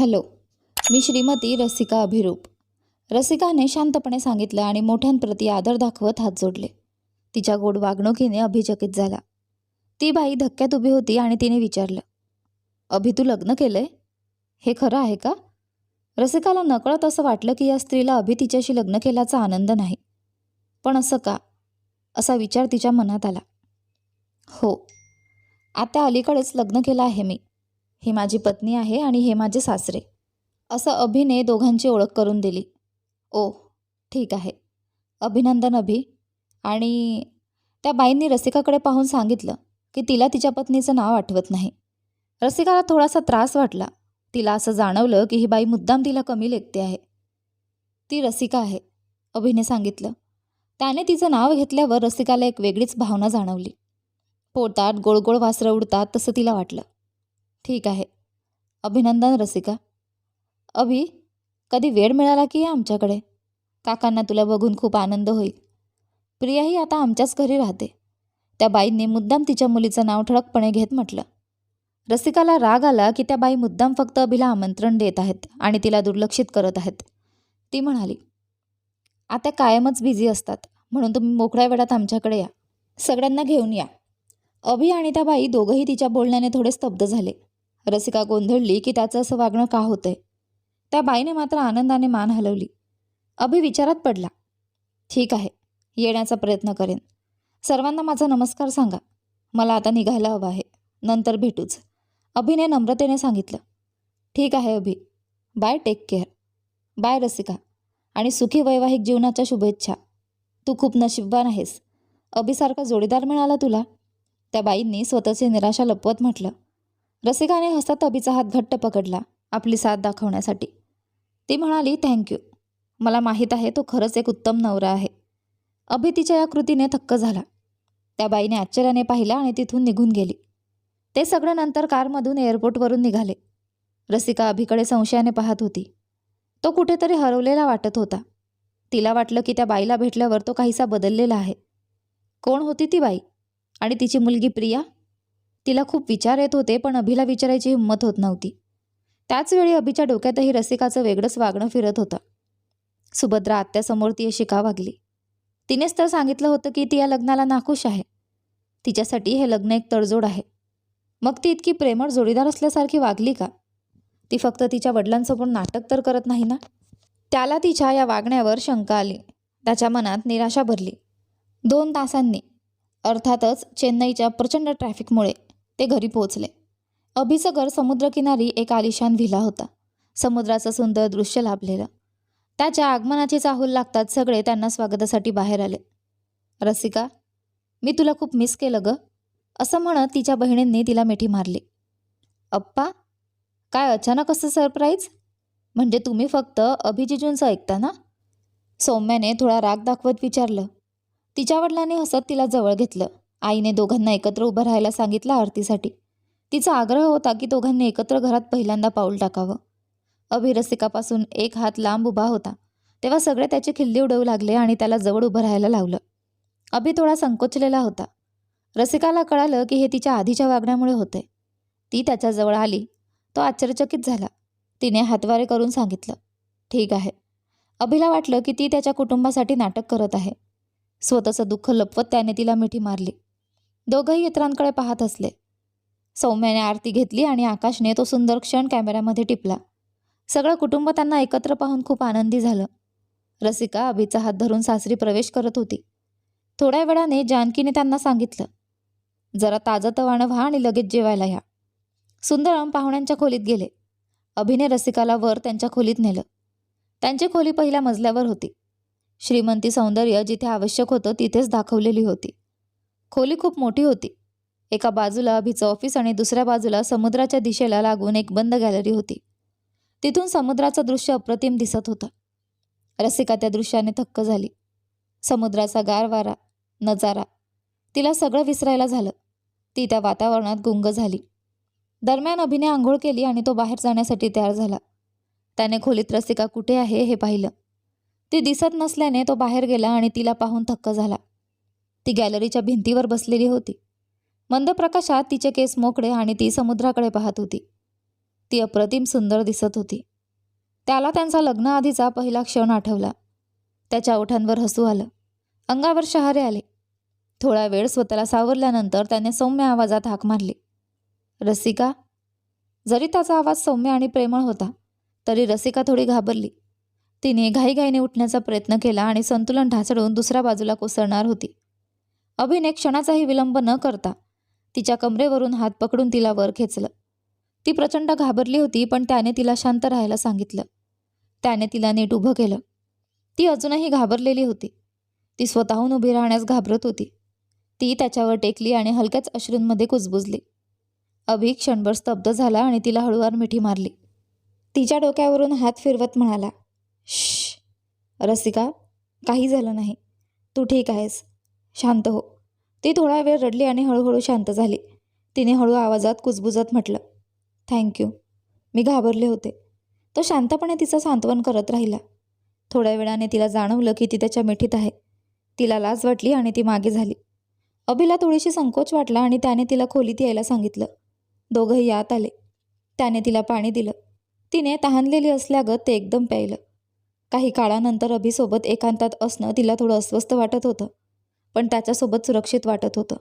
Hello मी श्रीमती रसिका अभिरूप. रसिकाने शांतपणे सांगितलं आणि मोठ्यांप्रती आदर दाखवत हात जोडले. तिच्या गोड वागणुकीने अभिचकित झाला. ती बाई धक्क्यात उभी होती आणि तिने विचारलं अभि तू लग्न केलंय? हे खरं आहे का? रसिकाला नकळत असं वाटलं की या स्त्रीला अभि तिच्याशी लग्न केल्याचा आनंद नाही. पण असं का? असा विचार तिच्या मनात आला. हो आता अलीकडेच लग्न केलं आहे मी. ही माझी पत्नी आहे आणि हे माझे सासरे. असं अभिने दोघांची ओळख करून दिली. ओ ठीक आहे. अभिनंदन अभि. आणि त्या बाईंनी रसिकाकडे पाहून सांगितलं की तिला तिच्या पत्नीचं नाव आठवत नाही. रसिकाला थोडासा त्रास वाटला. तिला असं जाणवलं की ही बाई मुद्दाम तिला कमी लेखते आहे. ती रसिका आहे अभिने सांगितलं. त्याने तिचं नाव घेतल्यावर रसिकाला एक वेगळीच भावना जाणवली. पोटात गोळगोळ वासरं उडतात तसं तिला वाटलं. ठीक आहे. अभिनंदन रसिका. अभि कधी वेळ मिळाला की या आमच्याकडे? काकांना तुला बघून खूप आनंद होईल. प्रियाही आता आमच्याच घरी राहते. त्या बाईंनी मुद्दाम तिच्या मुलीचं नाव ठळकपणे घेत म्हटलं. रसिकाला राग आला की त्या बाई मुद्दाम फक्त अभिला आमंत्रण देत आहेत आणि तिला दुर्लक्षित करत आहेत. ती म्हणाली आता कायमच बिझी असतात. म्हणून तुम्ही मोकळ्या वेळात आमच्याकडे या. सगळ्यांना घेऊन या. अभि आणि त्या बाई दोघंही तिच्या बोलण्याने थोडे स्तब्ध झाले. रसिका गोंधळली की त्याचं असं वागणं का होतंय? त्या बाईने मात्र आनंदाने मान हलवली. अभि विचारात पडला. ठीक आहे येण्याचा प्रयत्न करेन. सर्वांना माझा नमस्कार सांगा. मला आता निघायला हवं आहे. नंतर भेटूच. अभिने नम्रतेने सांगितलं. ठीक आहे Abhi. Bye take care. Bye Rasika. आणि सुखी वैवाहिक जीवनाच्या शुभेच्छा. तू खूप नशीबवान आहेस. अभिसारखा जोडीदार मिळाला तुला? त्या बाईंनी स्वतःची निराशा लपवत म्हटलं. रसिकाने हसत अभिचा हात घट्ट पकडला आपली साथ दाखवण्यासाठी. ती म्हणाली थँक्यू मला माहीत आहे तो खरंच एक उत्तम नवरा आहे. अभि तिच्या या कृतीने थक्क झाला. त्या बाईने आश्चर्याने पाहिला आणि तिथून निघून गेली. ते सगळं नंतर कारमधून एअरपोर्टवरून निघाले. रसिका अभिकडे संशयाने पाहत होती. तो कुठेतरी हरवलेला वाटत होता. तिला वाटलं की त्या बाईला भेटल्यावर तो काहीसा बदललेला आहे. कोण होती ती बाई? आणि तिची मुलगी प्रिया? तिला खूप विचार येत होते पण अभिला विचारायची हिंमत होत नव्हती. त्याचवेळी अभिच्या डोक्यातही रसिकाचं वेगळंच वागणं फिरत होतं. सुभद्रा आत्यासमोर ती अशी का वागली. तिनेच तर सांगितलं होतं की ती या लग्नाला नाखुश आहे. तिच्यासाठी हे लग्न एक तडजोड आहे. मग ती इतकी प्रेमळ जोडीदार असल्यासारखी वागली का? ती फक्त तिच्या वडिलांसमोर नाटक तर करत नाही ना? त्याला तिच्या या वागण्यावर शंका आली. त्याच्या मनात निराशा भरली. दोन तासांनी. अर्थातच चेन्नईच्या प्रचंड ट्रॅफिकमुळे. ते घरी पोहोचले. अभिचं घर समुद्रकिनारी एक आलिशान व्हिला होता. समुद्राचं सुंदर दृश्य लाभलेलं. त्याच्या आगमनाची चाहूल लागतात सगळे त्यांना स्वागतासाठी बाहेर आले. रसिका मी तुला खूप मिस केलं ग असं म्हणत तिच्या बहिणींनी तिला मिठी मारली. अप्पा काय अचानक असं सरप्राईज म्हणजे तुम्ही फक्त अभिजिजूंचं ऐकता ना? सौम्याने थोडा राग दाखवत विचारलं. तिच्या वडिलांनी हसत तिला जवळ घेतलं. आईने दोघांना एकत्र उभं राहायला सांगितलं आरतीसाठी. तिचा आग्रह होता की दोघांनी एकत्र घरात पहिल्यांदा पाऊल टाकावं. अभिरसिकापासून एक हात लांब उभा होता. तेव्हा सगळे त्याची खिल्ली उडवू लागले आणि त्याला जवळ उभं राहायला लावलं. अभि थोडा संकोचलेला होता. रसिकाला कळालं की हे तिच्या आधीच्या वागण्यामुळे होते. ती त्याच्याजवळ आली. तो आश्चर्यचकित झाला. तिने हातवारे करून सांगितलं ठीक आहे. अभिला वाटलं की ती त्याच्या कुटुंबासाठी नाटक करत आहे. स्वतःचं दुःख लपवत त्याने तिला मिठी मारली. दोघंही इतरांकडे पाहत असले. सौम्याने आरती घेतली आणि आकाशने तो सुंदर क्षण कॅमेऱ्यामध्ये टिपला. सगळं कुटुंब त्यांना एकत्र पाहून खूप आनंदी झालं. रसिका अभिचा हात धरून सासरी प्रवेश करत होती. थोड्या वेळाने जानकीने त्यांना सांगितलं जरा ताजंतवाणं व्हा आणि लगेच जेवायला या. सुंदरम पाहुण्यांच्या खोलीत गेले. अभिने रसिकाला वर त्यांच्या खोलीत नेलं. त्यांची खोली पहिल्या मजल्यावर होती. श्रीमंती सौंदर्य जिथे आवश्यक होतं तिथेच दाखवलेली होती. खोली खूप मोठी होती. एका बाजूला अभिचं ऑफिस आणि दुसऱ्या बाजूला समुद्राच्या दिशेला लागून एक बंद गॅलरी होती. तिथून समुद्राचं दृश्य अप्रतिम दिसत होतं. रसिका त्या दृश्याने थक्क झाली. समुद्राचा गार वारा नजारा तिला सगळं विसरायला झालं. ती त्या वातावरणात गुंग झाली. दरम्यान अभिने आंघोळ केली आणि तो बाहेर जाण्यासाठी तयार झाला. त्याने खोलीत रसिका कुठे आहे हे पाहिलं. ती दिसत नसल्याने तो बाहेर गेला आणि तिला पाहून थक्क झाला. ती गॅलरीच्या भिंतीवर बसलेली होती. मंद प्रकाशात तिचे केस मोकळे आणि ती समुद्राकडे पाहत होती. ती अप्रतिम सुंदर दिसत होती. त्याला त्यांचा लग्नाआधीचा पहिला क्षण आठवला. त्याच्या ओठांवर हसू आलं. अंगावर शहारे आले. थोडा वेळ स्वतःला सावरल्यानंतर त्याने सौम्य आवाजात हाक मारली. रसिका? जरी त्याचा आवाज सौम्य आणि प्रेमळ होता तरी रसिका थोडी घाबरली. तिने घाईघाईने उठण्याचा प्रयत्न केला आणि संतुलन ढासळून दुसऱ्या बाजूला कोसळणार होती. अभिने क्षणाचाही विलंब न करता तिच्या कमरेवरून हात पकडून तिला वर खेचलं. ती प्रचंड घाबरली होती पण त्याने तिला शांत राहायला सांगितलं. त्याने तिला नीट उभं केलं. ती अजूनही घाबरलेली होती. ती स्वतःहून उभी राहण्यास घाबरत होती. ती त्याच्यावर टेकली आणि हलक्याच अश्रूंमध्ये कुजबुजली. अभि क्षणभर स्तब्ध झाला आणि तिला हळूवार मिठी मारली. तिच्या डोक्यावरून हात फिरवत म्हणाला श रसिका काही झालं नाही. तू ठीक आहेस. शांत हो. ती थोडा वेळ रडली आणि हळूहळू शांत झाली. तिने हळू आवाजात कुजबुजत म्हटलं थँक्यू मी घाबरले होते. तो शांतपणे तिचं सांत्वन करत राहिला. थोड्या वेळाने तिला जाणवलं की ती त्याच्या मिठीत आहे. तिला लाज वाटली आणि ती मागे झाली. अभिला थोडीशी संकोच वाटला आणि त्याने तिला खोलीत यायला सांगितलं. दोघंही आत आले. त्याने तिला पाणी दिलं. तिने तहानलेली असल्यागत ते एकदम प्यायलं. काही काळानंतर अभिसोबत एकांतात असणं तिला थोडं अस्वस्थ वाटत होतं. पण त्याच्यासोबत सुरक्षित वाटत होतं.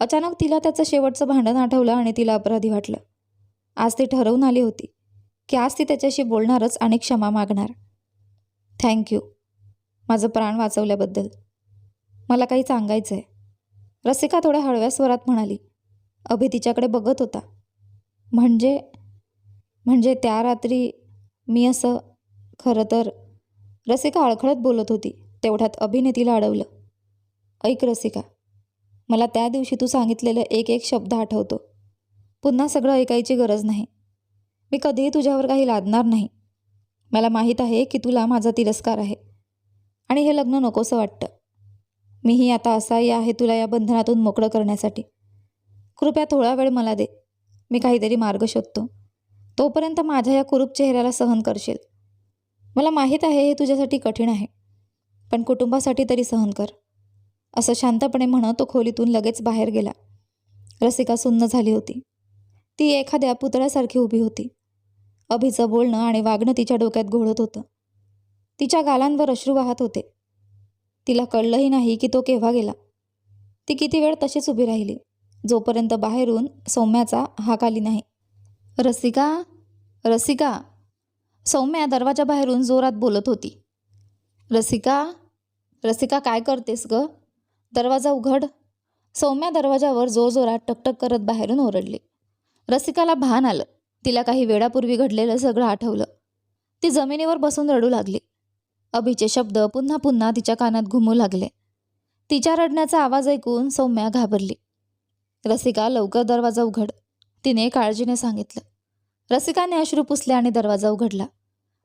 अचानक तिला त्याचं शेवटचं भांडण आठवलं आणि तिला अपराधी वाटलं. आज ती ठरवून आली होती की आज ती त्याच्याशी बोलणारच आणि क्षमा मागणार. थँक्यू माझं प्राण वाचवल्याबद्दल. मला काही सांगायचं आहे रसिका थोड्या हळव्या स्वरात म्हणाली अभि तिच्याकडे बघत होता. म्हणजे म्हणजे त्या रात्री मी असं खरं तर रसिका अळखळत बोलत होती. तेवढ्यात अभिने तिला अडवलं. ऐक रसिका मला त्या दिवशी तू सांगितलेलं एक एक शब्द आठवतो. पुन्हा सगळं ऐकायची गरज नाही. मी कधीही तुझ्यावर काही लादणार नाही. मला माहीत आहे की तुला माझा तिरस्कार आहे. आणि हे लग्न नकोसं वाटतं. मीही आता असाही आहे तुला या बंधनातून मोकळं करण्यासाठी. कृपया थोडा वेळ मला दे. मी काहीतरी मार्ग शोधतो. तोपर्यंत माझ्या या कुरूप चेहऱ्याला सहन करशील. मला माहीत आहे हे तुझ्यासाठी कठीण आहे. पण कुटुंबासाठी तरी सहन कर. असं शांतपणे म्हणत तो खोलीतून लगेच बाहेर गेला. रसिका सुन्न झाली होती. ती एखाद्या पुतळ्यासारखी उभी होती. अभिचं बोलणं आणि वागणं तिच्या डोक्यात घोळत होतं. तिच्या गालांवर अश्रू वाहत होते. तिला कळलंही नाही की तो केव्हा गेला. ती किती वेळ तशीच उभी राहिली. जोपर्यंत बाहेरून सौम्याचा हाक आली नाही. रसिका रसिका. सौम्या दरवाजाबाहेरून जोरात बोलत होती. रसिका रसिका काय करतेस ग? दरवाजा उघड. सौम्या दरवाजावर जोरजोरात टकटक करत बाहेरून ओरडली. रसिकाला भान आलं. तिला काही वेळापूर्वी घडलेलं सगळं आठवलं. ती जमिनीवर बसून रडू लागली. अभिचे शब्द पुन्हा पुन्हा तिच्या कानात घुमू लागले. तिच्या रडण्याचा आवाज ऐकून सौम्या घाबरली. रसिका लवकर दरवाजा उघड. तिने काळजीने सांगितलं. रसिकाने अश्रू पुसले आणि दरवाजा उघडला.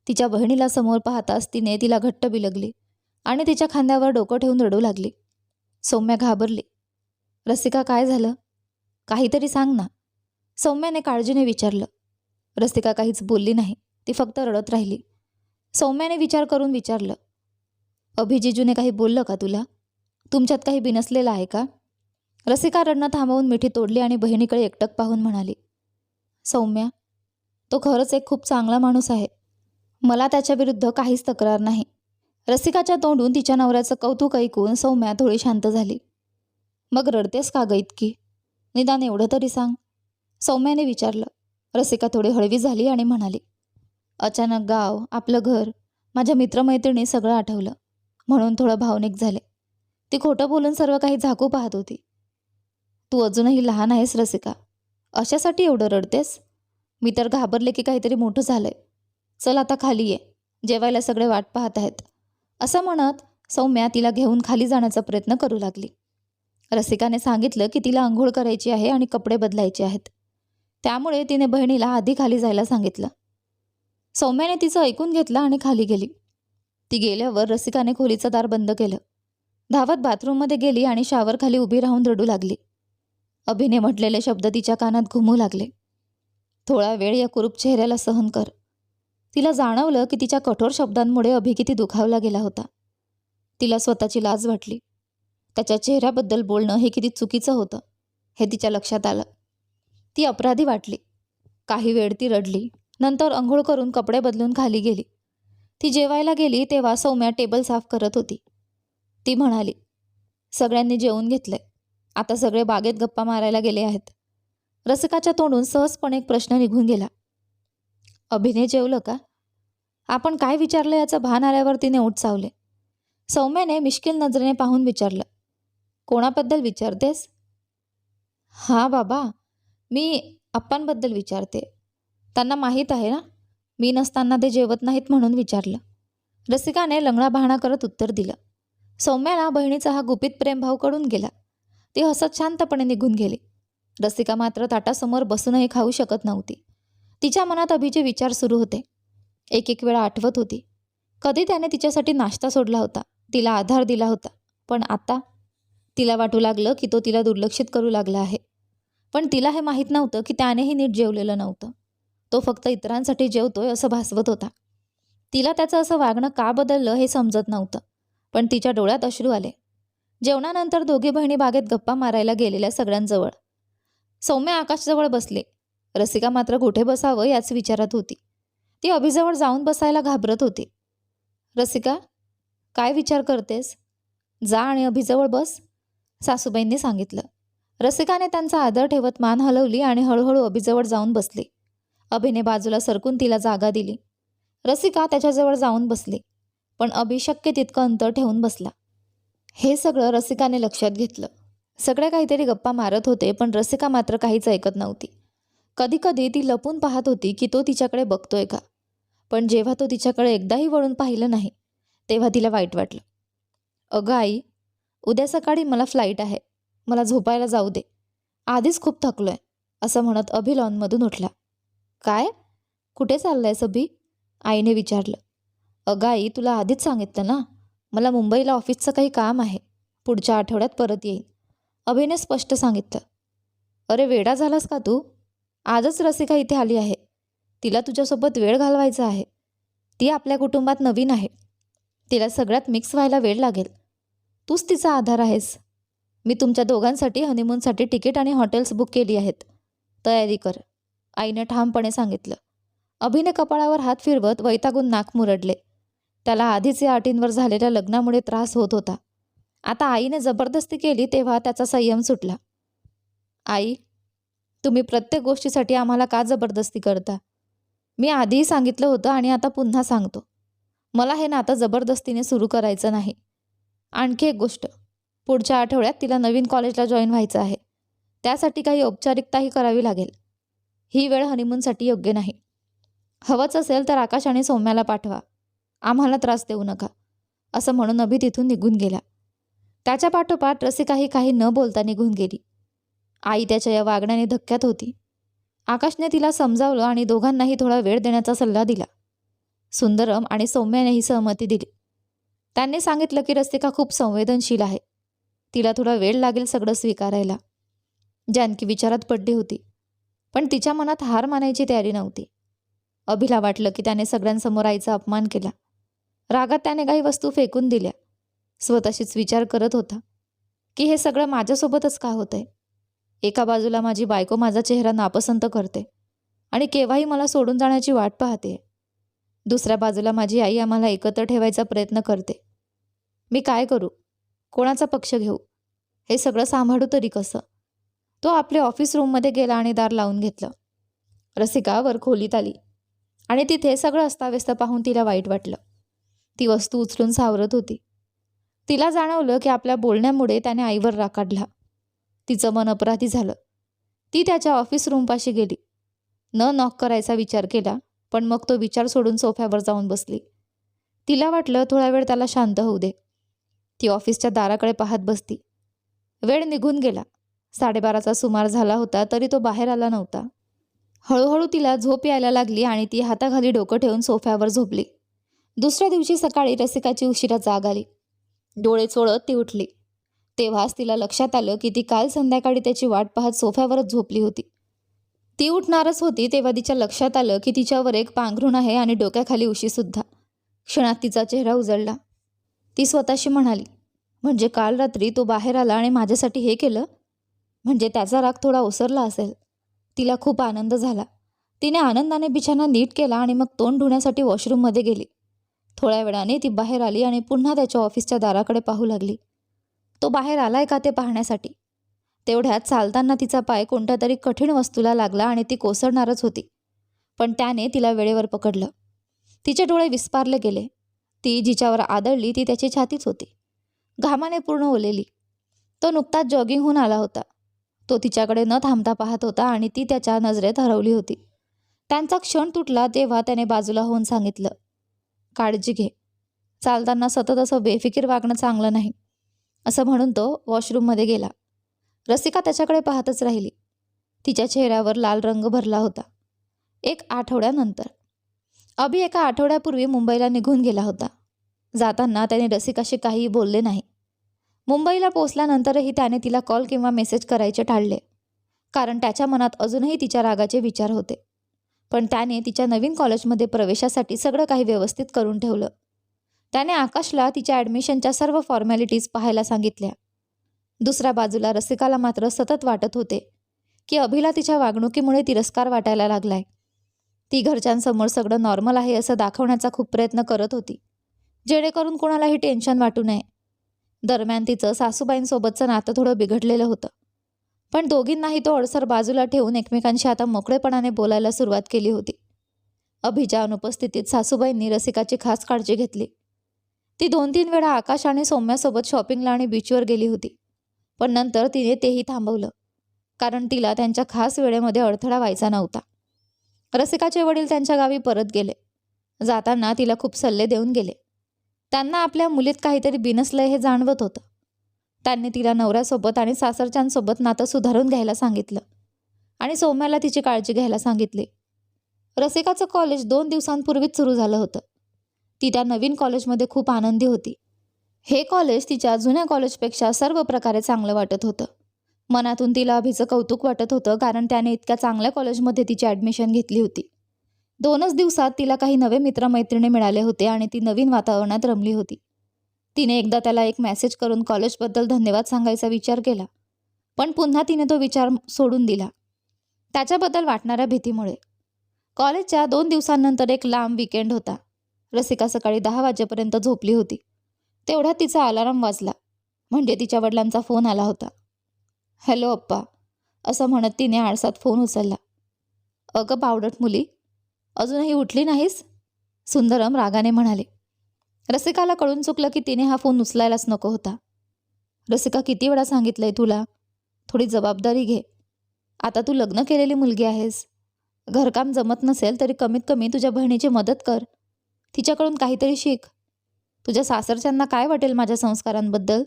तिच्या बहिणीला समोर पाहताच तिने तिला घट्ट बिलगली आणि तिच्या खांद्यावर डोकं ठेवून रडू लागली. सौम्या घाबरली. रसिका काय झालं? काहीतरी सांग ना. सौम्याने काळजीने विचारलं. रसिका काहीच बोलली नाही. ती फक्त रडत राहिली. सौम्याने विचार करून विचारलं. अभिजिजूने काही बोललं का तुला? तुमच्यात काही बिनसलेलं आहे का? रसिका रडणं थांबवून मिठी तोडली आणि बहिणीकडे एकटक पाहून म्हणाली सौम्या तो खरंच एक खूप चांगला माणूस आहे. मला त्याच्याविरुद्ध काहीच तक्रार नाही. रसिकाच्या तोंडून तिच्या नवऱ्याचं कौतुक ऐकून सौम्या थोडी शांत झाली. मग रडतेस का ग इतकी? निदान एवढं तरी सांग. सौम्याने विचारलं. रसिका थोडी हळवी झाली आणि म्हणाली अचानक गाव आपलं घर माझ्या मित्रमैत्रिणी सगळं आठवलं. म्हणून थोडं भावनिक झाले. ती खोटं बोलून सर्व काही झाकू पाहत होती. तू अजूनही लहान आहेस रसिका. अशासाठी एवढं रडतेस? मी तर घाबरले की काहीतरी मोठं झालंय. चल आता खाली ये. जेवायला सगळे वाट पाहत आहेत. असं म्हणत सौम्या तिला घेऊन खाली जाण्याचा प्रयत्न करू लागली. रसिकाने सांगितलं की तिला आंघोळ करायची आहे आणि कपडे बदलायचे आहेत. त्यामुळे तिने बहिणीला आधी खाली जायला सांगितलं. सौम्याने तिचं ऐकून घेतलं आणि खाली गेली. ती गेल्यावर रसिकाने खोलीचं दार बंद केलं. धावत बाथरूममध्ये गेली आणि शावर खाली उभी राहून रडू लागली. अभिने म्हटलेले शब्द तिच्या कानात घुमू लागले. थोडा वेळ या कुरूप चेहऱ्याला सहन कर. तिला जाणवलं की तिच्या कठोर शब्दांमुळे अभि किती दुखावला गेला होता. तिला स्वतःची लाज वाटली. त्याच्या चेहऱ्याबद्दल बोलणं हे किती चुकीचं होतं हे तिच्या लक्षात आलं. ती अपराधी वाटली. काही वेळ ती रडली नंतर अंघोळ करून कपडे बदलून खाली गेली. ती जेवायला गेली तेव्हा सौम्या टेबल साफ करत होती. ती म्हणाली सगळ्यांनी जेवून घेतलंय. आता सगळे बागेत गप्पा मारायला गेले आहेत. रसिकाच्या तोंडून सहजपणे एक प्रश्न निघून गेला. अभिनय जेवलं का? आपण काय विचारलं याचं भान आल्यावर तिने उठसावले सौम्याने मिश्किल नजरेने पाहून विचारलं. कोणाबद्दल विचारतेस? हां बाबा मी अप्पांबद्दल विचारते. त्यांना माहीत आहे ना? मी नसताना ते जेवत नाहीत म्हणून विचारलं. रसिकाने लंगडा बहाणा करत उत्तर दिलं. सौम्याला बहिणीचा हा गुपित प्रेमभावकडून गेला. ती हसत शांतपणे निघून गेली. रसिका मात्र ताटासमोर बसूनही खाऊ शकत नव्हती. तिच्या मनात अभिचे विचार सुरू होते. एक एक वेळा आठवत होती. कधी त्याने तिच्यासाठी नाश्ता सोडला होता. तिला आधार दिला होता. पण आता तिला वाटू लागलं की तो तिला दुर्लक्षित करू लागला आहे. पण तिला हे माहीत नव्हतं की त्यानेही नीट जेवलेलं नव्हतं. तो फक्त इतरांसाठी जेवतोय असं भासवत होता. तिला त्याचं असं वागणं का बदललं हे समजत नव्हतं. पण तिच्या डोळ्यात अश्रू आले. जेवणानंतर दोघी बहिणी बागेत गप्पा मारायला गेलेल्या सगळ्यांजवळ. सौम्य आकाशजवळ बसले. रसिका मात्र कुठे बसावं याच विचारात होती. ती अभिजवळ जाऊन बसायला घाबरत होती. रसिका काय विचार करतेस? जा आणि अभिजवळ बस सासूबाईंनी सांगितलं. रसिकाने त्यांचा आदर ठेवत मान हलवली आणि हळूहळू अभिजवळ जाऊन बसली. अभिने बाजूला सरकून तिला जागा दिली. रसिका त्याच्याजवळ जाऊन बसली पण अभि शक्य तितकं अंतर ठेवून बसला. हे सगळं रसिकाने लक्षात घेतलं. सगळे काहीतरी गप्पा मारत होते पण रसिका मात्र काहीच ऐकत नव्हती. कधीकधी ती लपून पाहत होती की तो तिच्याकडे बघतोय का? पण जेव्हा तो तिच्याकडे एकदाही वळून पाहिलं नाही तेव्हा तिला वाईट वाटलं. अगं आई उद्या सकाळी मला फ्लाईट आहे. मला झोपायला जाऊ दे. आधीच खूप थकलोय असं म्हणत अभि लॉनमधून उठला. काय? कुठे चाललंयस अभि? आईने विचारलं. अगं आई तुला आधीच सांगितलं ना मला मुंबईला ऑफिसचं काही काम आहे. पुढच्या आठवड्यात परत येईन. अभिने स्पष्ट सांगितलं. अरे वेडा झालास का तू? आजच रसिका इथे आली आहे. तिला तुझ्यासोबत वेळ घालवायचा आहे. ती आपल्या कुटुंबात नवीन आहे. तिला सगळ्यात मिक्स व्हायला वेळ लागेल. तूच तिचा आधार आहेस. मी तुमच्या दोघांसाठी हनीमूनसाठी तिकीट आणि हॉटेल्स बुक केली आहेत. तयारी कर. आईने ठामपणे सांगितलं. अभिने कपाळावर हात फिरवत वैतागून नाक मुरडले. त्याला आधीच या अटींवर झालेल्या लग्नामुळे त्रास होत होता. आता आईने जबरदस्ती केली तेव्हा त्याचा संयम सुटला. आई तुम्ही प्रत्येक गोष्टीसाठी आम्हाला का जबरदस्ती करता? मी आधीही सांगितलं होतं आणि आता पुन्हा सांगतो. मला हे नातं जबरदस्तीने सुरू करायचं नाही. आणखी एक गोष्ट. पुढच्या आठवड्यात तिला नवीन कॉलेजला जॉईन व्हायचं आहे. त्यासाठी काही औपचारिकताही करावी लागेल. ही वेळ हनीमूनसाठी योग्य नाही. हवंच असेल तर आकाश आणि सौम्याला पाठवा. आम्हाला त्रास देऊ नका. असं म्हणून अभि तिथून निघून गेला. त्याच्या पाठोपाठ रसिकाही काही न बोलता निघून गेली. आई त्याच्या या वागण्याने धक्क्यात होती. आकाशने तिला समजावलं आणि दोघांनाही थोडा वेळ देण्याचा सल्ला दिला. सुंदरम आणि सौम्यानेही सहमती दिली. त्यांनी सांगितलं की रस्तिका खूप संवेदनशील आहे. तिला थोडा वेळ लागेल सगळं स्वीकारायला. जानकी विचारात पडली होती पण तिच्या मनात हार मानायची तयारी नव्हती. अभिला वाटलं की त्याने सगळ्यांसमोर आईचा अपमान केला. रागात त्याने काही वस्तू फेकून दिल्या. स्वतःशीच विचार करत होता की हे सगळं माझ्यासोबतच का होतंय? एका बाजूला माझी बायको माझा चेहरा नापसंत करते आणि केव्हाही मला सोडून जाण्याची वाट पाहते. दुसऱ्या बाजूला माझी आई आम्हाला एकत्र ठेवायचा प्रयत्न करते. मी काय करू? कोणाचा पक्ष घेऊ? हे सगळं सांभाळू तरी कसं? तो आपल्या ऑफिस रूममध्ये गेला आणि दार लावून घेतलं. रसिकावर खोलीत आली आणि तिथे सगळं अस्ताव्यस्त पाहून तिला वाईट वाटलं. ती वस्तू उचलून सावरत होती. तिला जाणवलं की आपल्या बोलण्यामुळे त्याने आईवर राग काढला. तिचं मन अपराधी झालं. ती त्याच्या ऑफिस रूमपाशी गेली. न नॉक करायचा विचार केला पण मग तो विचार सोडून सोफ्यावर जाऊन बसली. तिला वाटलं थोडा वेळ त्याला शांत होऊ दे. ती ऑफिसच्या दाराकडे पाहत बसती. वेळ निघून गेला. साडेबाराचा सुमार झाला होता तरी तो बाहेर आला नव्हता. हळूहळू तिला झोप यायला लागली आणि ती हाताखाली डोकं ठेवून सोफ्यावर झोपली. दुसऱ्या दिवशी सकाळी रसिकाची उशिरा जाग आली. डोळे चोळत ती उठली. तेव्हाच तिला लक्षात आलं की ती काल संध्याकाळी त्याची वाट पाहत सोफ्यावरच झोपली होती. ती उठणारच होती तेव्हा तिच्या लक्षात आलं की तिच्यावर एक पांघरुण आहे आणि डोक्याखाली उशीसुद्धा क्षणात तिचा चेहरा उजळला. ती स्वतःशी म्हणाली म्हणजे काल रात्री तो बाहेर आला आणि माझ्यासाठी हे केलं? म्हणजे त्याचा राग थोडा ओसरला असेल. तिला खूप आनंद झाला. तिने आनंदाने बिछाना नीट केला आणि मग तोंड धुण्यासाठी वॉशरूममध्ये गेली. थोड्या वेळाने ती बाहेर आली आणि पुन्हा त्याच्या ऑफिसच्या दाराकडे पाहू लागली. तो बाहेर आलाय का ते पाहण्यासाठी? तेवढ्यात चालताना तिचा पाय कोणत्या तरी कठीण वस्तूला लागला आणि ती कोसळणारच होती. पण त्याने तिला वेळेवर पकडलं. तिचे डोळे विस्पारले गेले. ती जिच्यावर आदळली ती त्याची छातीच होती. घामाने पूर्ण ओलेली. तो नुकताच जॉगिंगहून आला होता. तो तिच्याकडे न थांबता पाहत होता आणि ती त्याच्या नजरेत हरवली होती. त्यांचा क्षण तुटला तेव्हा त्याने बाजूला होऊन सांगितलं काळजी घे. चालताना सतत असं बेफिकीर वागणं चांगलं नाही. असं म्हणून तो वॉशरूममध्ये गेला. रसिका त्याच्याकडे पाहतच राहिली. तिच्या चेहऱ्यावर लाल रंग भरला होता. एक आठवड्यानंतर. अभि एका आठवड्यापूर्वी मुंबईला निघून गेला होता. जाताना त्याने रसिकाशी काहीही बोलले नाही. मुंबईला पोचल्यानंतरही त्याने तिला कॉल किंवा मेसेज करायचे टाळले कारण त्याच्या मनात अजूनही तिच्या रागाचे विचार होते. पण त्याने तिच्या नवीन कॉलेजमध्ये प्रवेशासाठी सगळं काही व्यवस्थित करून ठेवलं. त्याने आकाशला तिच्या ॲडमिशनच्या सर्व फॉर्मॅलिटीज पाहायला सांगितल्या. दुसऱ्या बाजूला रसिकाला मात्र सतत वाटत होते की अभिला तिच्या वागणुकीमुळे तिरस्कार वाटायला लागलाय. ती घरच्यांसमोर सगळं नॉर्मल आहे असं दाखवण्याचा खूप प्रयत्न करत होती जेणेकरून कोणालाही टेन्शन वाटू नये. दरम्यान तिचं सासूबाईंसोबतचं नातं थोडं बिघडलेलं होतं. पण दोघींनाही तो अडसर बाजूला ठेवून एकमेकांशी आता मोकळेपणाने बोलायला सुरुवात केली होती. अभिच्या अनुपस्थितीत सासूबाईंनी रसिकाची खास काळजी घेतली. ती दोन तीन वेळा आकाश आणि सौम्यासोबत शॉपिंगला आणि बीचवर गेली होती. पण नंतर तिने तेही थांबवलं. कारण तिला त्यांच्या खास वेळेमध्ये अडथळा व्हायचा नव्हता. रसिकाचे वडील त्यांच्या गावी परत गेले. जाताना तिला खूप सल्ले देऊन गेले. त्यांना आपल्या मुलीत काहीतरी बिनसलंय हे जाणवत होतं. त्यांनी तिला नवऱ्यासोबत आणि सासरच्यांसोबत नातं सुधारून घ्यायला सांगितलं. आणि सौम्याला तिची काळजी घ्यायला सांगितली. रसिकाचं कॉलेज दोन दिवसांपूर्वीच सुरू झालं होतं. ती त्या नवीन कॉलेजमध्ये खूप आनंदी होती. हे कॉलेज तिच्या जुन्या कॉलेजपेक्षा सर्व प्रकारे चांगलं वाटत होतं. मनातून तिला अभिचं कौतुक वाटत होतं कारण त्याने इतक्या चांगल्या कॉलेजमध्ये तिची ॲडमिशन घेतली होती. दोनच दिवसात तिला काही नवे मित्रमैत्रिणी मिळाले होते आणि ती नवीन वातावरणात रमली होती. तिने एकदा त्याला एक मेसेज करून कॉलेजबद्दल धन्यवाद सांगायचा विचार केला. पण पुन्हा तिने तो विचार सोडून दिला. त्याच्याबद्दल वाटणाऱ्या भीतीमुळे. कॉलेजच्या दोन दिवसांनंतर एक लांब विकेंड होता. रसिका सकाळी दहा वाजेपर्यंत झोपली होती. तेवढा तिचा अलाराम वाजला. म्हणजे तिच्या वडिलांचा फोन आला होता. हॅलो अप्पा असं म्हणत तिने आळसात फोन उचलला. अगं पावडट मुली अजूनही उठली नाहीस? सुंदरम रागाने म्हणाले. रसिकाला कळून चुकलं की तिने हा फोन उचलायलाच नको होता. रसिका किती वेळा सांगितलंय तुला? थोडी जबाबदारी घे. आता तू लग्न केलेली मुलगी आहेस. घरकाम जमत नसेल तरी कमीत कमी तुझ्या बहिणीची मदत कर. तिच्याकडून काहीतरी शिक. तुझ्या सासरच्यांना काय वाटेल माझ्या संस्कारांबद्दल?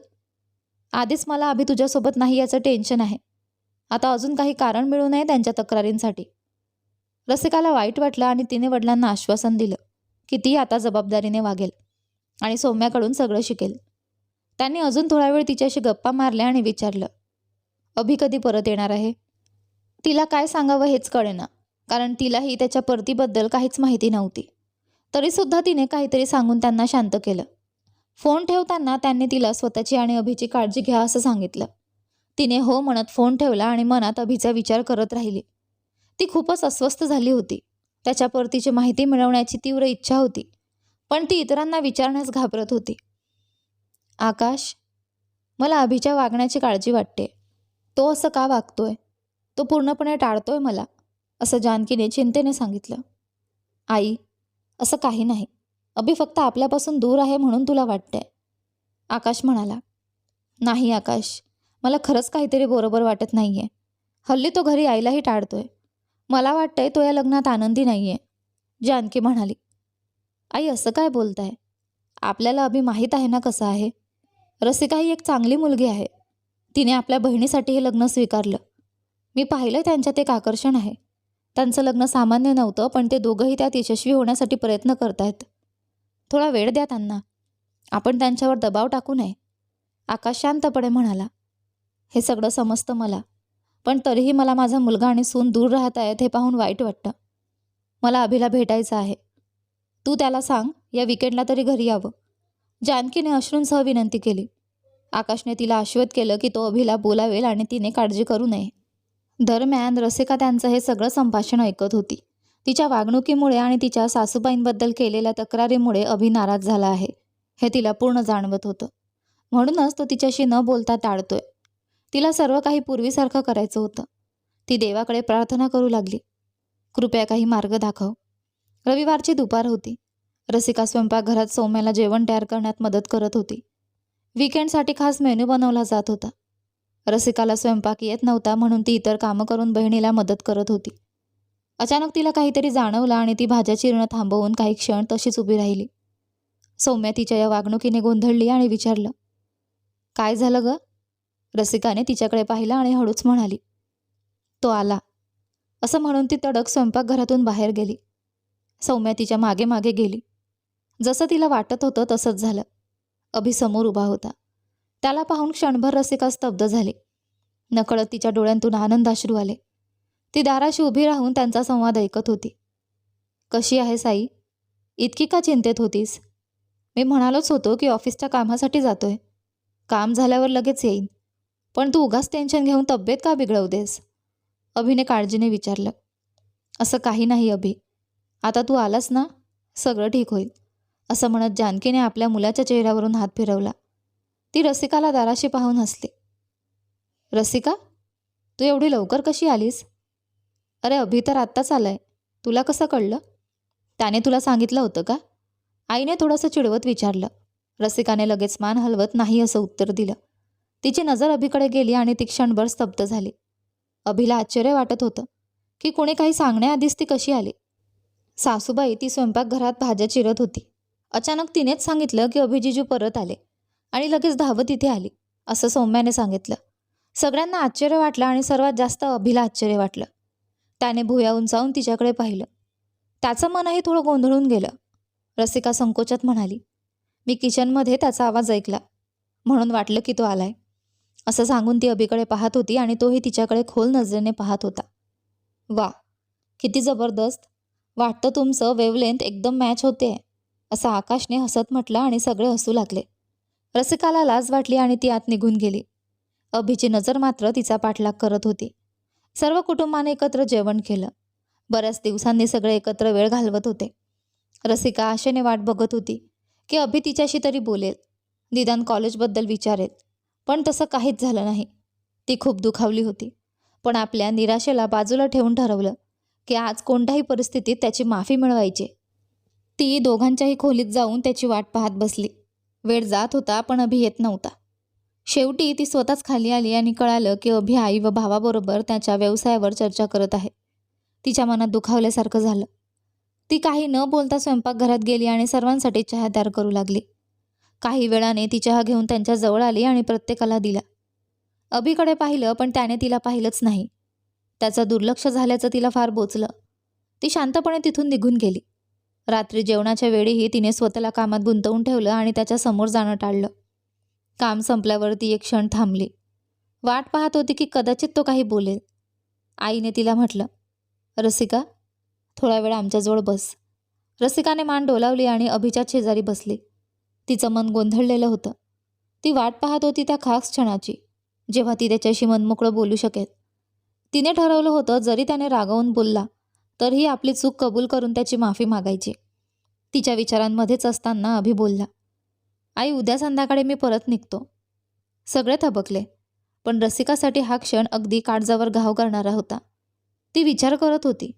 आधीच मला अभि तुझ्यासोबत नाही याचं टेन्शन आहे. आता अजून काही कारण मिळू नये त्यांच्या तक्रारींसाठी. रसिकाला वाईट वाटलं आणि तिने वडिलांना आश्वासन दिलं की ती आता जबाबदारीने वागेल आणि सौम्याकडून सगळं शिकेल. त्यांनी अजून थोडा वेळ तिच्याशी गप्पा मारल्या आणि विचारलं अभि कधी परत येणार आहे? तिला काय सांगावं हेच कळेना कारण तिलाही त्याच्या परतीबद्दल काहीच माहिती नव्हती. तरीसुद्धा तिने काहीतरी सांगून त्यांना शांत केलं. फोन ठेवताना त्यांनी तिला स्वतःची आणि अभिची काळजी घ्या असं सांगितलं. तिने हो म्हणत फोन ठेवला आणि मनात अभिचा विचार करत राहिली. ती खूपच अस्वस्थ झाली होती. त्याच्या परतीची माहिती मिळवण्याची तीव्र इच्छा होती पण ती इतरांना विचारण्यास घाबरत होती. आकाश मला अभिच्या वागण्याची काळजी वाटते. तो असं का वागतोय? तो पूर्णपणे टाळतोय मला असं जानकीने चिंतेने सांगितलं. आई असं काही नाही. अभि फक्त आपल्यापासून दूर आहे म्हणून तुला वाटतंय. आकाश म्हणाला नाही आकाश मला खरंच काहीतरी बरोबर वाटत नाही आहे हल्ली तो घरी यायलाही टाळतोय. मला वाटतंय तो या लग्नात आनंदी नाही आहे जानकी म्हणाली आई असं काय बोलताय? आपल्याला अभि माहीत आहे ना कसं आहे? रसिका ही एक चांगली मुलगी आहे. तिने आपल्या बहिणीसाठी हे लग्न स्वीकारलं. मी पाहिलं त्यांच्यात एक आकर्षण आहे. त्यांचं लग्न सामान्य नव्हतं पण ते दोघंही त्यात यशस्वी होण्यासाठी प्रयत्न करतायत. थोडा वेळ द्या त्यांना. आपण त्यांच्यावर दबाव टाकू नये. आकाश शांतपणे म्हणाला हे सगळं समजतं मला पण तरीही मला माझा मुलगा आणि सून दूर राहत आहेत हे पाहून वाईट वाटतं. मला अभिला भेटायचं आहे. तू त्याला सांग या विकेंडला तरी घरी यावं. जानकीने अश्रूंसह विनंती केली. आकाशने तिला आश्वत केलं की तो अभिला बोलावेल आणि तिने काळजी करू नये. दरम्यान रसिका त्यांचं हे सगळं संभाषण ऐकत होती. तिच्या वागणुकीमुळे आणि तिच्या सासूबाईंबद्दल केलेल्या तक्रारीमुळे अभि नाराज झाला आहे हे तिला पूर्ण जाणवत होतं. म्हणूनच तो तिच्याशी न बोलता टाळतोय तिला सर्व काही पूर्वीसारखं करायचं होतं. ती देवाकडे प्रार्थना करू लागली. कृपया काही मार्ग दाखव. रविवारची दुपार होती. रसिका स्वयंपाकघरात सौम्याला जेवण तयार करण्यात मदत करत होती. विकेंडसाठी खास मेन्यू बनवला जात होता. रसिकाला स्वयंपाक येत नव्हता म्हणून ती इतर कामं करून बहिणीला मदत करत होती. अचानक तिला काहीतरी जाणवलं आणि ती भाज्या चिरणं थांबवून काही क्षण तशीच उभी राहिली. सौम्या तिच्या या वागणुकीने गोंधळली आणि विचारलं काय झालं ग? रसिकाने तिच्याकडे पाहिलं आणि हळूच म्हणाली तो आला. असं म्हणून ती तडक स्वयंपाकघरातून बाहेर गेली. सौम्या तिच्यामागे मागे गेली. जसं तिला वाटत होतं तसंच झालं. अभि समोर उभा होता. त्याला पाहून क्षणभर रसिका स्तब्ध झाले. नकळत तिच्या डोळ्यांतून आनंदाश्रू आले. ती दाराशी उभी राहून त्यांचा संवाद ऐकत होती. कशी आहे साई? इतकी का चिंतेत होतीस? मी म्हणालोच होतो की ऑफिसच्या कामासाठी जातोय. काम झाल्यावर लगेच येईन. पण तू उगाच टेन्शन घेऊन तब्येत का बिघडवतेस अभिने काळजीने विचारलं. असं काही नाही अभि. आता तू आलास ना? सगळं ठीक होईल. असं म्हणत जानकीने आपल्या मुलाच्या चेहऱ्यावरून हात फिरवला. ती रसिकाला दाराशी पाहून हसली. रसिका तू एवढी लवकर कशी आलीस? अरे अभि तर आत्ताच आलाय. तुला कसं कळलं? त्याने तुला सांगितलं होतं का? आईने थोडंसं चिडवत विचारलं. रसिकाने लगेच मान हलवत नाही असं उत्तर दिलं. तिची नजर अभिकडे गेली आणि ती क्षणभर स्तब्ध झाली. अभिला आश्चर्य वाटत होतं की कोणी काही सांगण्याआधीच ती कशी आली. सासूबाई ती स्वयंपाकघरात भाज्या चिरत होती. अचानक तिनेच सांगितलं की अभिजिजू परत आले. आणि लगेच धावत इथे आली असं सौम्याने सांगितलं. सगळ्यांना आश्चर्य वाटलं आणि सर्वात जास्त अभिला आश्चर्य वाटलं. त्याने भुया उंचावून तिच्याकडे पाहिलं. त्याचं मनही थोडं गोंधळून गेलं. रसिका संकोचात म्हणाली मी किचनमध्ये त्याचा आवाज ऐकला. म्हणून वाटलं की तो आलाय. असं सांगून ती अभिकडे पाहत होती आणि तोही तिच्याकडे खोल नजरेने पाहत होता. वा किती जबरदस्त. वाटतं तुमचं वेवलेंथ एकदम मॅच होते असं आकाशने हसत म्हटलं आणि सगळे हसू लागले. रसिकाला लाज वाटली आणि ती आत निघून गेली. अभिची नजर मात्र तिचा पाठलाग करत होती. सर्व कुटुंबाने एकत्र जेवण केलं. बऱ्याच दिवसांनी सगळे एकत्र वेळ घालवत होते. रसिका आशेने वाट बघत होती की अभि तिच्याशी तरी बोलेल. निदान कॉलेजबद्दल विचारेल. पण तसं काहीच झालं नाही. ती खूप दुखावली होती. पण आपल्या निराशेला बाजूला ठेवून ठरवलं की आज कोणत्याही परिस्थितीत त्याची माफी मिळवायची. ती दोघांच्याही खोलीत जाऊन त्याची वाट पाहत बसली. वेळ जात होता पण अभि येत नव्हता. शेवटी ती स्वतःच खाली आली आणि कळालं की अभि आई व भावाबरोबर त्याच्या व्यवसायावर चर्चा करत आहे. तिच्या मनात दुखावल्यासारखं झालं. ती काही न बोलता स्वयंपाकघरात गेली आणि सर्वांसाठी चहा तयार करू लागली. काही वेळाने ती चहा घेऊन त्यांच्या जवळ आली आणि प्रत्येकाला दिला. अभिकडे पाहिलं पण त्याने तिला पाहिलंच नाही. त्याचं दुर्लक्ष झाल्याचं तिला फार बोचलं. ती शांतपणे तिथून निघून गेली. रात्री जेवणाच्या वेळीही तिने स्वतःला कामात गुंतवून ठेवलं आणि त्याच्यासमोर जाणं टाळलं. काम संपल्यावर ती एक क्षण थांबली. वाट पाहत होती की कदाचित तो काही बोलेल. आईने तिला म्हटलं रसिका थोडा वेळ आमच्याजवळ बस. रसिकाने मान डोलावली आणि अभिच्या शेजारी बसली. तिचं मन गोंधळलेलं होतं. ती वाट पाहत होती त्या खास क्षणाची जेव्हा ती त्याच्याशी मनमोकळं बोलू शकेल. तिने ठरवलं होतं जरी त्याने रागावून बोलला तरीही आपली चूक कबूल करून त्याची माफी मागायची. तिच्या विचारांमध्येच असताना अभि बोलला आई उद्या संध्याकाळी मी परत निघतो. सगळे थबकले पण रसिकासाठी हा क्षण अगदी काळजावर घाव करणारा होता. ती विचार करत होती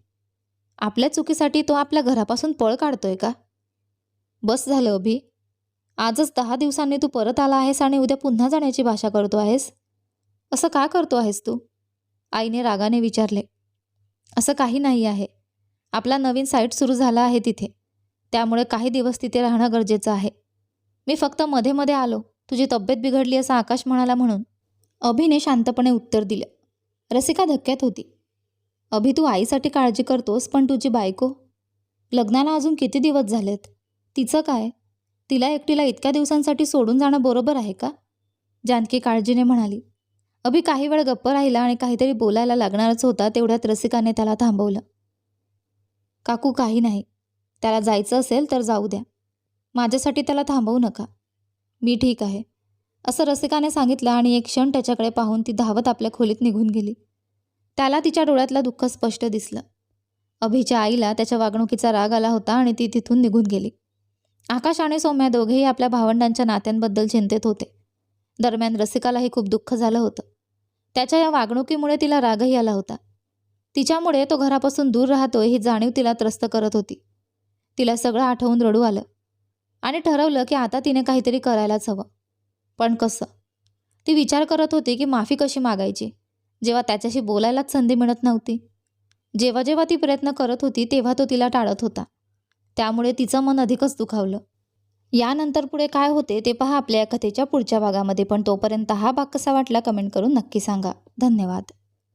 आपल्या चुकीसाठी तो आपल्या घरापासून पळ काढतोय का? बस झालं अभि. आजच दहा दिवसांनी तू परत आला आहेस आणि उद्या पुन्हा जाण्याची भाषा करतो आहेस? असं का करतो आहेस तू? आईने रागाने विचारले असं काही नाही आहे. आपला नवीन साईट सुरू झाला आहे तिथे. त्यामुळे काही दिवस तिथे राहणं गरजेचं आहे. मी फक्त मध्ये मध्ये आलो. तुझी तब्येत बिघडली असं आकाश म्हणाला म्हणून अभिने शांतपणे उत्तर दिलं. रसिका धक्क्यात होती. अभि तू आईसाठी काळजी करतोस पण तुझी बायको? लग्नाला अजून किती दिवस झालेत? तिचं काय? तिला एकटीला इतक्या दिवसांसाठी सोडून जाणं बरोबर आहे का? जानकी काळजीने म्हणाली. अभि काही वेळ गप्प राहिला आणि काहीतरी बोलायला लागणारच होता तेवढ्यात रसिकाने त्याला थांबवलं. काकू काही नाही. त्याला जायचं असेल तर जाऊ द्या. माझ्यासाठी त्याला थांबवू नका. मी ठीक आहे. असं रसिकाने सांगितलं आणि एक क्षण त्याच्याकडे पाहून ती धावत आपल्या खोलीत निघून गेली. त्याला तिच्या डोळ्यातलं दुःख स्पष्ट दिसलं. अभिच्या आईला त्याच्या वागणुकीचा राग आला होता आणि ती तिथून निघून गेली. आकाश आणि सौम्या दोघेही आपल्या भावंडांच्या नात्यांबद्दल चिंतेत होते. दरम्यान रसिकालाही खूप दुःख झालं होतं. त्याच्या या वागणुकीमुळे तिला रागही आला होता. तिच्यामुळे तो घरापासून दूर राहतोय ही जाणीव तिला त्रस्त करत होती. तिला सगळं आठवून रडू आलं आणि ठरवलं की आता तिने काहीतरी करायलाच हवं. पण कसं? ती विचार करत होती की माफी कशी मागायची? जेव्हा त्याच्याशी बोलायलाच संधी मिळत नव्हती. जेव्हा जेव्हा ती प्रयत्न करत होती तेव्हा तो तिला टाळत होता. त्यामुळे तिचं मन अधिकच दुखावलं. यानंतर पुढे काय होते ते पहा आपल्या या कथेच्या पुढच्या भागामध्ये पण तोपर्यंत हा भाग कसा वाटला कमेंट करून नक्की सांगा. धन्यवाद.